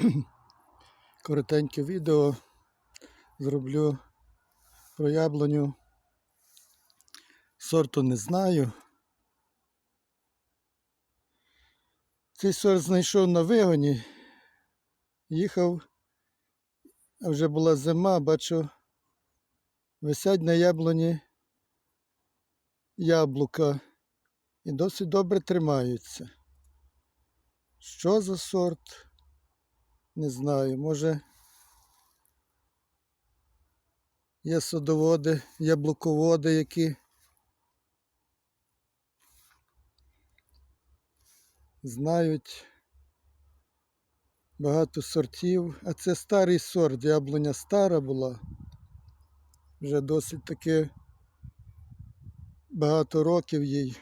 коротеньке відео зроблю про яблуню. Сорту не знаю. Цей сорт знайшов на вигоні. Їхав, а вже була зима, бачу, висять на яблуні яблука і досить добре тримаються. Що за сорт? Не знаю, може є садоводи, яблуководи, які знають багато сортів, а це старий сорт, яблуня стара була. Вже досить таки багато років їй.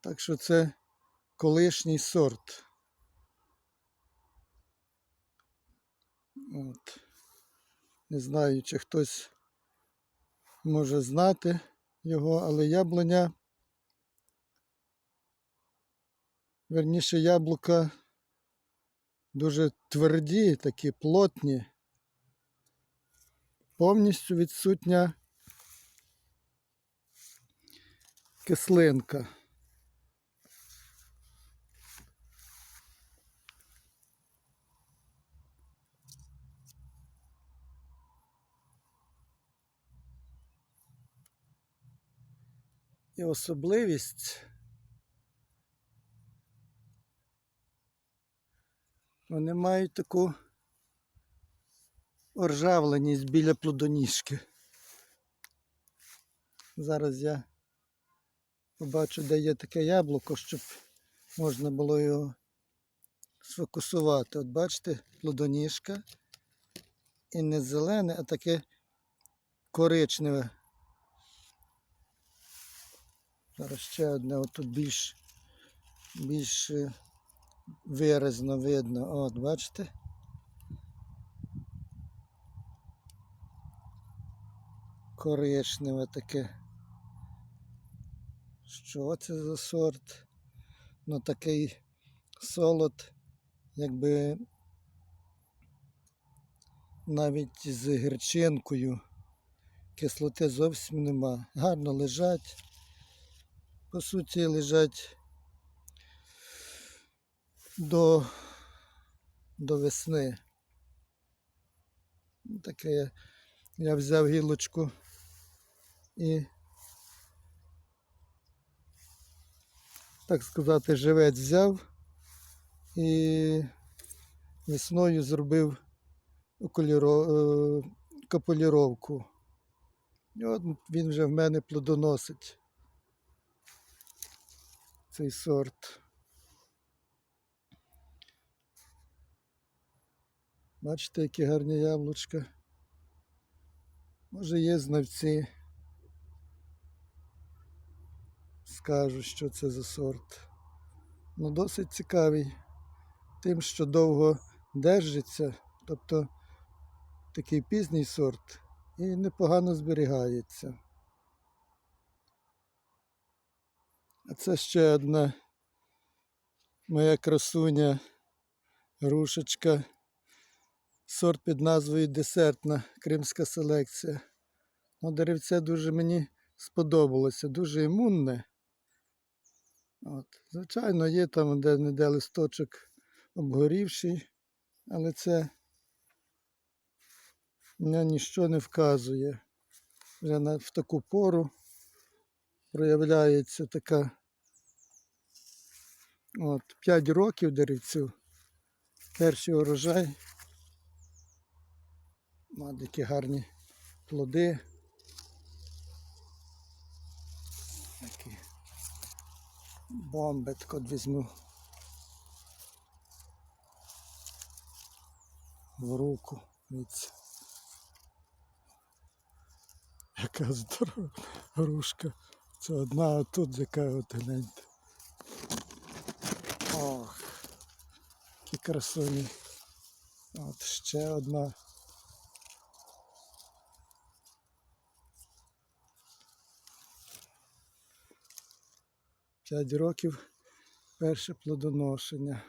Так що це колишній сорт. От. Не знаю, чи хтось може знати його, але яблуня, верніше яблука дуже тверді, такі плотні, повністю відсутня кислинка. І особливість вони мають таку оржавленість біля плодоніжки. Зараз я побачу, де є таке яблуко, щоб можна було його сфокусувати. От бачите, плодоніжка. І не зелене, а таке коричневе. Зараз ще одне отут більш, більш е, виразно видно. От, бачите? Коричневе таке. Що це за сорт? Ну такий солод, якби навіть з гірчинкою. Кислоти зовсім нема. Гарно лежать по суті лежать до, до весни. Таке я, взяв гілочку і, так сказати, живець взяв і весною зробив е, капуліровку. І от він вже в мене плодоносить цей сорт. Бачите, які гарні яблучка. Може є знавці. Скажуть, що це за сорт. Ну, досить цікавий тим, що довго держиться, тобто такий пізній сорт і непогано зберігається. Це ще одна моя красуня, грушечка. Сорт під назвою Десертна кримська селекція. Ну, деревце дуже мені сподобалося, дуже імунне. От. Звичайно, є там де-не-де листочок обгорівший, але це мене ніщо не вказує. Вже в таку пору проявляється така. От, 5 років деревцю. Перший урожай. От які гарні плоди. Такі бомби так візьму в руку. Дивіться. Яка здорова грушка. Це одна, тут яка от гляньте. Ох, які красуні. От ще одна. П'ять років перше плодоношення.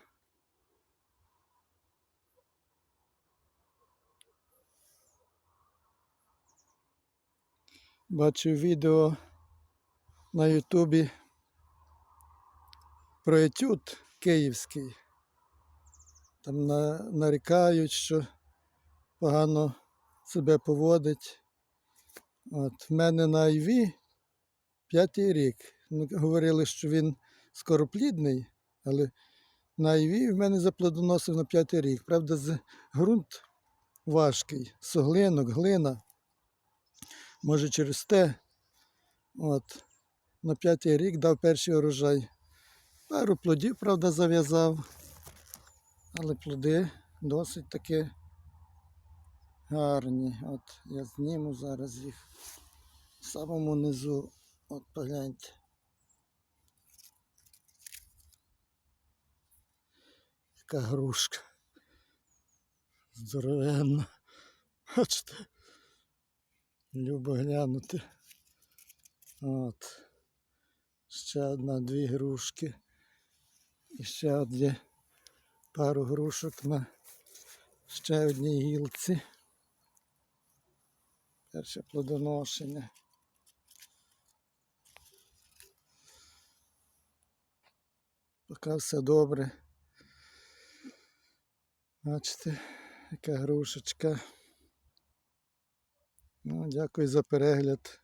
Бачив відео на Ютубі про етюд київський. Там на, нарікають, що погано себе поводить. От, в мене на IV п'ятий рік. Ну, говорили, що він скороплідний, але на IV в мене заплодоносив на п'ятий рік. Правда, з- ґрунт важкий, соглинок, глина. Може через те. От, на п'ятий рік дав перший урожай. Пару плодів, правда, зав'язав. Але плоди досить таки гарні. От я зніму зараз їх в самому низу. От погляньте. Яка грушка. Здоровенна. Бачите. Любо глянути. От. Ще одна, дві грушки. І ще одні пару грушок на ще одній гілці. Перше плодоношення. Поки все добре. Бачите, яка грушечка. Ну, дякую за перегляд.